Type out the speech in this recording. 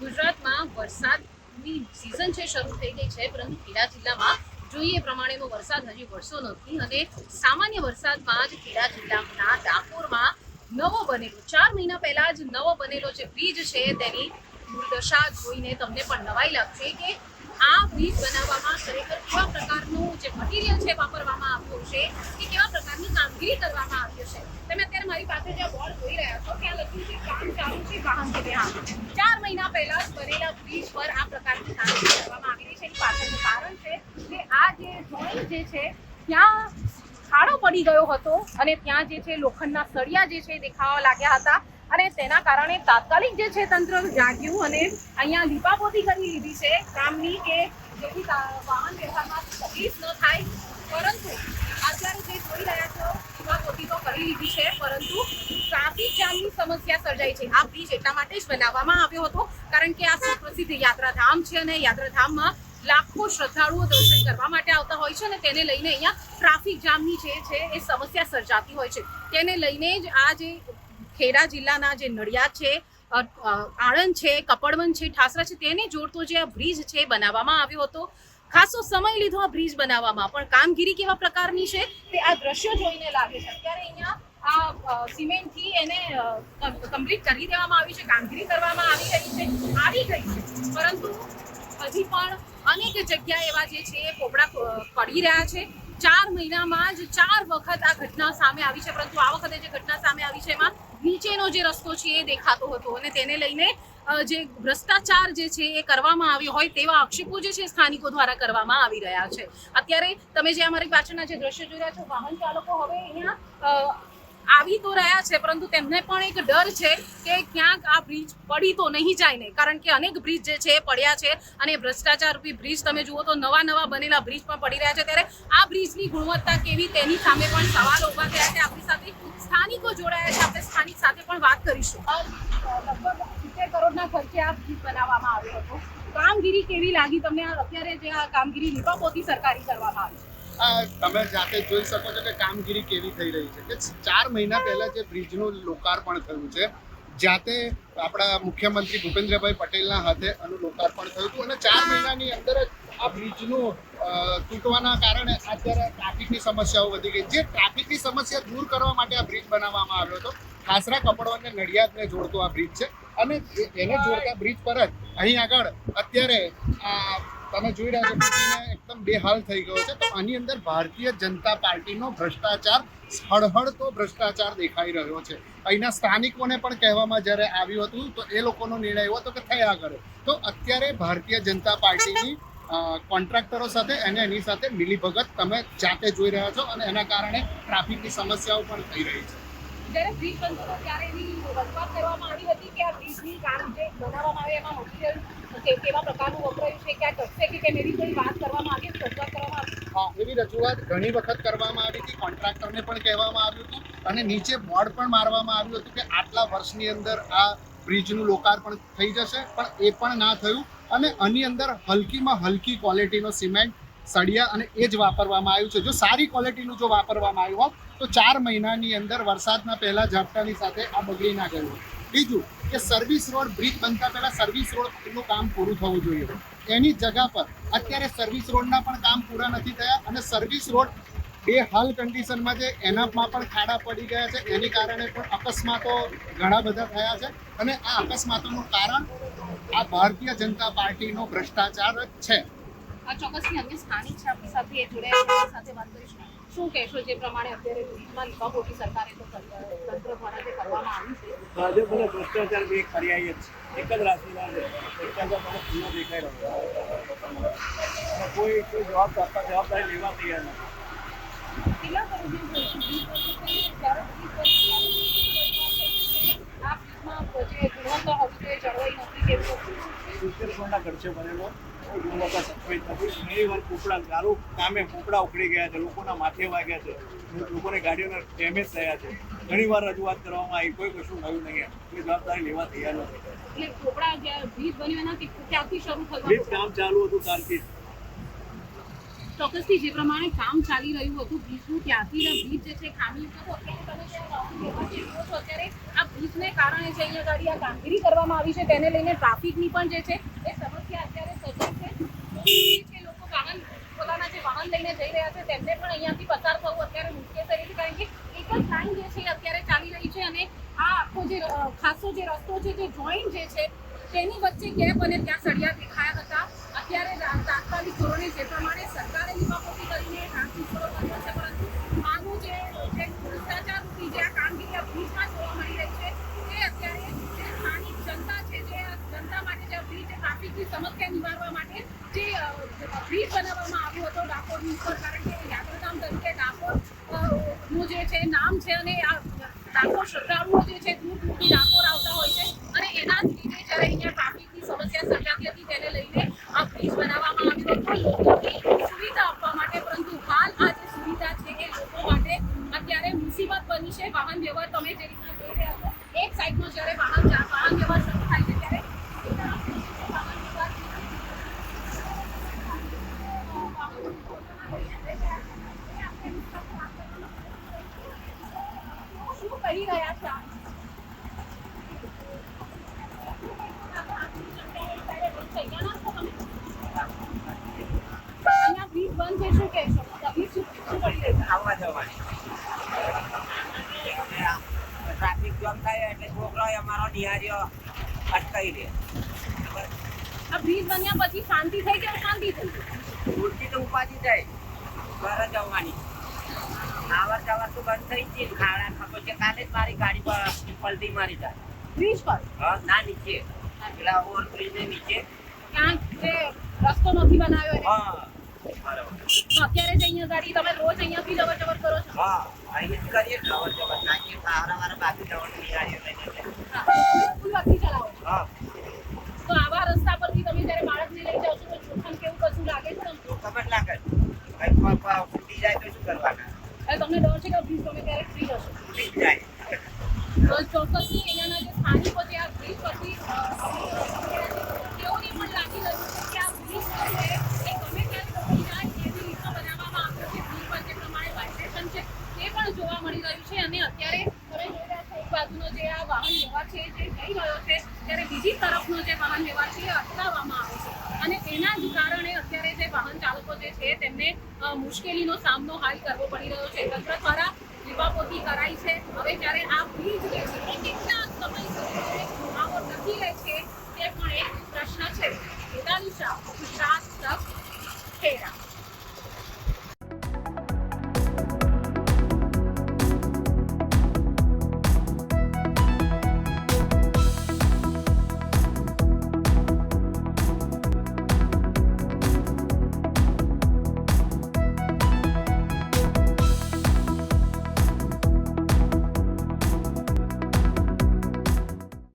ગુજરાતમાં વરસાદની સિઝન છે, શરૂ થઈ ગઈ છે, પરંતુ ખેડા જિલ્લામાં જોઈએ પ્રમાણેનો વરસાદ હજી વરસો નથી અને સામાન્ય વરસાદમાં જ ખેડા જિલ્લાના ડાકોરમાં નવો બનેલો, ચાર મહિના પહેલા જ નવો બનેલો જે બ્રિજ છે, તેની દુર્દશા જોઈને તમને પણ નવાઈ લાગશે કે આ બ્રિજ બનાવવામાં ખરેખર કેવા પ્રકારનું જે મટીરિયલ છે, વાપરવામાં આવ્યું છે કે કેવા પ્રકારની કામગીરી કરવામાં આવી છે મારી પાસે જે બોર્ડ જોઈ રહ્યા છો, ત્યાં લખ્યું છે, કામ ચાલુ છે, વાહન કે ત્યાં ચાર મહિના પહેલા બનેલા બ્રિજ પર આ પ્રકારની કામગીરી કરવામાં આવી રહી છે. એની પાછળનું કારણ છે કે આ જે જોઈન્ટ જે છે, ત્યાં ખાડો પડી ગયો હતો અને ત્યાં જે છે લોખંડના સળિયા જે છે દેખાવા લાગ્યા હતા અને તેના કારણે તાત્કાલિક જે છે તંત્ર જાગ્યું અને અહીંયા લીપાપોતી કરી લીધી છે. કામની કે જેથી વાહન વ્યવહારમાં તકલીફ ન થાય. પરંતુ અત્યારે જે જોઈ રહ્યા છો કરી લીધી છે, પરંતુ ટ્રાફિક જામની સમસ્યા સર્જાઈ છે. આ બ્રિજ એટલા માટે જ બનાવવામાં આવ્યો હતો, કારણ કે આ સુપ્રસિદ્ધ યાત્રાધામ છે અને યાત્રાધામમાં લાખો શ્રદ્ધાળુઓ દર્શન કરવા માટે આવતા હોય છે અને તેને લઈને અહીંયા ટ્રાફિક જામની જે છે, એ સમસ્યા સર્જાતી હોય છે. તેને લઈને જ આ જે ખેડા જિલ્લાના જે નડિયાદ છે આણંદ છે કપડવન છે, ઠાસરા છે, તેને જોડતો જે આ બ્રિજ છે બનાવવામાં આવ્યો હતો. ખાસો સમય લીધો આ બ્રિજ બનાવવામાં. પણ કામગીરી કેવા પ્રકારની છે તે આ દ્રશ્યો જોઈને લાગે છે. અત્યારે અહીંયા આ સિમેન્ટથી એને કમ્પ્લીટ કરી દેવામાં આવી છે, કામગીરી કરવામાં આવી રહી છે, આવી ગઈ છે. પરંતુ હજી પણ અનેક જગ્યા એવા જે છે પોપડા પડી રહ્યા છે. ચાર મહિનામાં જ ચાર વખત આ ઘટના સામે આવી છે, પરંતુ આ વખતે જે ઘટના સામે આવી છે એમાં નીચેનો જે રસ્તો છે એ દેખાતો હતો અને તેને લઈને જે ભ્રષ્ટાચાર જે છે એ કરવામાં આવ્યો હોય તેવા આક્ષેપો જે છે સ્થાનિકો દ્વારા કરવામાં આવી રહ્યા છે. અત્યારે તમે જે અમારી પાછળના જે દ્રશ્યો જોઈ રહ્યા છો, વાહન ચાલકો હવે અહીંયા આવી તો રહ્યા છે, પરંતુ તેમને પણ એક ડર છે કે ક્યાંક આ બ્રિજ પડી તો નહીં જાય ને, કારણ કે અનેક બ્રિજ જે છે એ પડ્યા છે અને ભ્રષ્ટાચાર રૂપી બ્રિજ તમે જુઓ તો નવા નવા બનેલા બ્રિજ પણ પડી રહ્યા છે. ત્યારે આ બ્રિજની ગુણવત્તા કેવી તેની સામે પણ સવાલો ઊભા થયા છે. આપણી સાથે સ્થાનિકો જોડાયા છે. આપણે સ્થાનિક સાથે પણ વાત કરીશું. લગભગ કરોડના ખર્ચે આ બ્રિજ બનાવવામાં આવ્યો હતો. કામગીરી કેવી લાગી તમને? અત્યારે જે આ કામગીરી લીપાપોતી સરકારી કરવામાં આવી તમે જાતે જોઈ શકો છો કે કામગીરી કેવી થઈ રહી છે. કે ચાર મહિના પહેલા જે બ્રિજનું લોકાર્પણ થયું છે, જાતે આપણા મુખ્યમંત્રી ભૂપેન્દ્રભાઈ પટેલના હાથે આનું લોકાર્પણ થયું હતું અને ચાર મહિનાની અંદર જ આ બ્રિજનું તૂટવાના કારણે અત્યારે ટ્રાફિકની સમસ્યાઓ વધી ગઈ. જે ટ્રાફિકની સમસ્યા દૂર કરવા માટે આ બ્રિજ બનાવવામાં આવ્યો હતો ખાસરા કપડવાને નડિયાદને જોડતો આ બ્રિજ છે. અને એને જોડતા બ્રિજ પર જ અહીં આગળ અત્યારે આ તમે જોઈ રહ્યા છો, બ્રિજને એકદમ બેહાલ થઈ ગયો છે. તો આની અંદર ભારતીય જનતા પાર્ટીનો ભ્રષ્ટાચાર, હળહળતો ભ્રષ્ટાચાર દેખાઈ રહ્યો છે. અહીંના સ્થાનિકોને પણ કહેવામાં જ્યારે આવ્યું હતું, તો એ લોકોનો નિર્ણય એવો હતો કે થયા કરે. તો અત્યારે ભારતીય જનતા પાર્ટીની કોન્ટ્રાક્ટરો સાથે અને એની સાથે મિલીભગત તમે જાતે જોઈ રહ્યા છો અને એના કારણે ટ્રાફિકની સમસ્યાઓ પણ થઈ રહી છે. જ્યારે બ્રિજ બનતો ત્યારે એની રજૂઆત કરવામાં આવી હતી કે આ બ્રિજની કામ જે બનાવવામાં આવે એમાં મટીરિયલ એવી રજૂઆત ઘણી વખત કરવામાં આવી હતી કોન્ટ્રાક્ટરને પણ કહેવામાં આવ્યું હતું અને નીચે બોર્ડ પણ મારવામાં આવ્યું હતું કે આટલા વર્ષની અંદર આ બ્રિજનું લોકાર્પણ થઈ જશે, પણ એ પણ ના થયું અને આની અંદર હલકીમાં હલકી ક્વોલિટીનો સિમેન્ટ સળિયા અને એ જ વાપરવામાં આવ્યું છે. જો સારી ક્વોલિટીનું જો વાપરવામાં આવ્યું હોત, તો ચાર મહિનાની અંદર વરસાદના પહેલાં ઝાપટાની સાથે આ બગડી ના ગયું બીજું કે સર્વિસ રોડ બ્રિજ બનતા પહેલાં સર્વિસ રોડનું કામ પૂરું થવું જોઈએ. એની જગા પર અત્યારે સર્વિસ રોડના પણ કામ પૂરા નથી થયા અને સર્વિસ રોડ બે હાલ કન્ડિશનમાં છે. એનામાં પણ ખાડા પડી ગયા છે. એની કારણે પણ અકસ્માતો ઘણા બધા થયા છે. અને આ અકસ્માતોનું કારણ આ ભારતીય જનતા પાર્ટીનો ભ્રષ્ટાચાર જ છે. આ ચોક્કસથી અન્ય સ્થાનિક સાથે જોડાયા સાથે વાત કરીશું. શું કહેશો જે પ્રમાણે અત્યારે બ્રિજમાં લીપાપોતી સરકારે તો તંત્ર દ્વારા જે કરવામાં આવ્યું છે? ભાજપ અને ભ્રષ્ટાચાર બે જ એક જ રાશિના ભ્રષ્ટાચાર મને ખુલ્લો દેખાઈ રહ્યો કોઈ કોઈ જવાબ જવાબદારી લેવા તૈયાર નથી. કેટલા કરોડની બ્રિજ બન્યું છે જ્યારે બ્રિજ બન્યું ત્યારે આ જે ગુણવત્તા હોવી જોઈએ જળવાઈ નથી કેવું સિત્તેર ખર્ચે બનેલો ગુણવત્તા સચવાઈ નથી ઘણી વાર કૂપડા ચાલુ કામે કૂપડા ઉખડી ગયા છે લોકોના માથે વાગ્યા છે લોકોને ગાડીઓના ડેમેજ થયા છે. ઘણી વાર રજૂઆત કરવામાં આવી કોઈ કશું થયું નહીં એ જવાબદારી લેવા તૈયાર નથી. એટલે ચોપડા જ્યાં બન્યું એના ક્યાંથી શરૂ થયું કામ ચાલુ હતું ત્યારથી. ચોક્કસથી જે પ્રમાણે કામ ચાલી રહ્યું હતું બ્રિજનું ત્યાંથી બ્રિજ જે છે ખામી અત્યારે આ બ્રિજને કારણે જે અહીંયા આગળ આ કામગીરી કરવામાં આવી છે, તેને લઈને ટ્રાફિકની પણ જે છે, એ સમસ્યા અત્યારે સર્જાઈ છે. જે લોકો વાહન, પોતાના જે વાહન લઈને જઈ રહ્યા છે, તેમને પણ અહીંયાથી પસાર થવું અત્યારે મુશ્કેલ થઈ છે, કારણ કે એક જ લાઈન જે છે અત્યારે ચાલી રહી છે અને આ આખો જે ખાસો જે રસ્તો છે, જે જોઈન્ટ જે છે, તેની વચ્ચે ગેપ અને ત્યાં સળિયા દેખાયા હતા. અત્યારે તાત્કાલિક ધોરણે જે પ્રમાણે સરકારે લીપાપોતી કરીને ટ્રાફિક પૂરો કર્યો છે પરંતુ આનું જે જે ભ્રષ્ટાચાર રૂપી જે આ કામગીરી આ બ્રિજમાં જોવા મળી રહી છે તે અત્યારે જે સ્થાનિક જનતા છે જે આ જનતા માટે જે બ્રિજ ટ્રાફિકની સમસ્યા નિવારવા માટે જે અ, બ્રિજ બનાવવામાં આવ્યો હતો ડાકોરની ઉપર કારણ કે યાત્રાધામ તરીકે ડાકોર અ, નું જે છે નામ છે અને આ ડાકોર શ્રદ્ધાળુઓ જે છે દૂર દૂરથી ડાકોર આવતા હોય છે અને એના જ લીધે જ્યારે અહીંયા ટ્રાફિકની સમસ્યા સર્જાતી હતી તેને લઈને આ બ્રિજ બનાવવામાં આવ્યો હતો લોકોની સુવિધા આપવા માટે પરંતુ હાલ આ જે સુવિધા છે એ લોકો માટે અત્યારે મુસીબત બની છે વાહન વ્યવહાર તમે જે રીતના જોઈ રહ્યા છો એક સાઈડનો જ્યારે વાહન જા- વાહન વ્યવહાર શરૂ થાય છે ત્યારે એક તરફથી જે છે વાહન વ્યવહાર શું ગયા છે જવાની. ટ્રાફિક જામ થાય એટલે છોકરાઓ અમારો નિહારીઓ અટકાઈ બન્યા પછી શાંતિ થઈ કે શાંતિ થઈ ઉલટી તો ઉપાધિ જવાની આવર બંધ થઈ ગઈ ખાડા ખબર છે કાલે જ મારી ગાડી પર પલટી મારી જાય બ્રિજ પર ના નીચે પેલા ઓવરબ્રિજ ને નીચે ક્યાંક જે રસ્તો નથી બનાવ્યો હા અત્યારે જ અહીંયા ગાડી તમે રોજ અહીંયાથી જવર જવર કરો છો હા અહીં જ કરીએ જવર જવર નાખીએ સારા વાળા બાકી જવર નિહારીઓ લઈને તમે સ્કૂલમાંથી ચલાવો હા તો આવા રસ્તા પરથી તમે જ્યારે બાળકને લઈ જાઓ છો તો જોખમ કેવું કશું લાગે છે તમને? ખબર લાગે કઈ ફૂટી જાય તો શું કરવાના હવે તમને ડર છે કે બ્રિજ તમે ક્યારેક ફ્રી જશો ચોક્કસથી અહીંયાના જે સ્થાનિકો છે, આ બ્રિજ પરથી તેઓને પણ લાગી રહ્યું છે કે આ બ્રિજ છે એ ગમે ત્યારે રીતના બનાવવામાં આવ્યો છે. બ્રિજ જે પ્રમાણે વાઇબ્રેશન છે, તે પણ જોવા મળી રહ્યું છે. અને અત્યારે તમે જોઈ રહ્યા જે આ વાહન વ્યવહાર છે જે જઈ રહ્યો છે, ત્યારે બીજી તરફનો જે વાહન વ્યવહાર છે, એ અટકાવવામાં આવે છે. અને તેના જ કારણે વાહન ચાલકો જે છે તેમને મુશ્કેલીનો સામનો હાલ કરવો પડી રહ્યો છે. તંત્ર દ્વારા લીપાપોતી કરાઈ છે. હવે જ્યારે આ બ્રિજ છે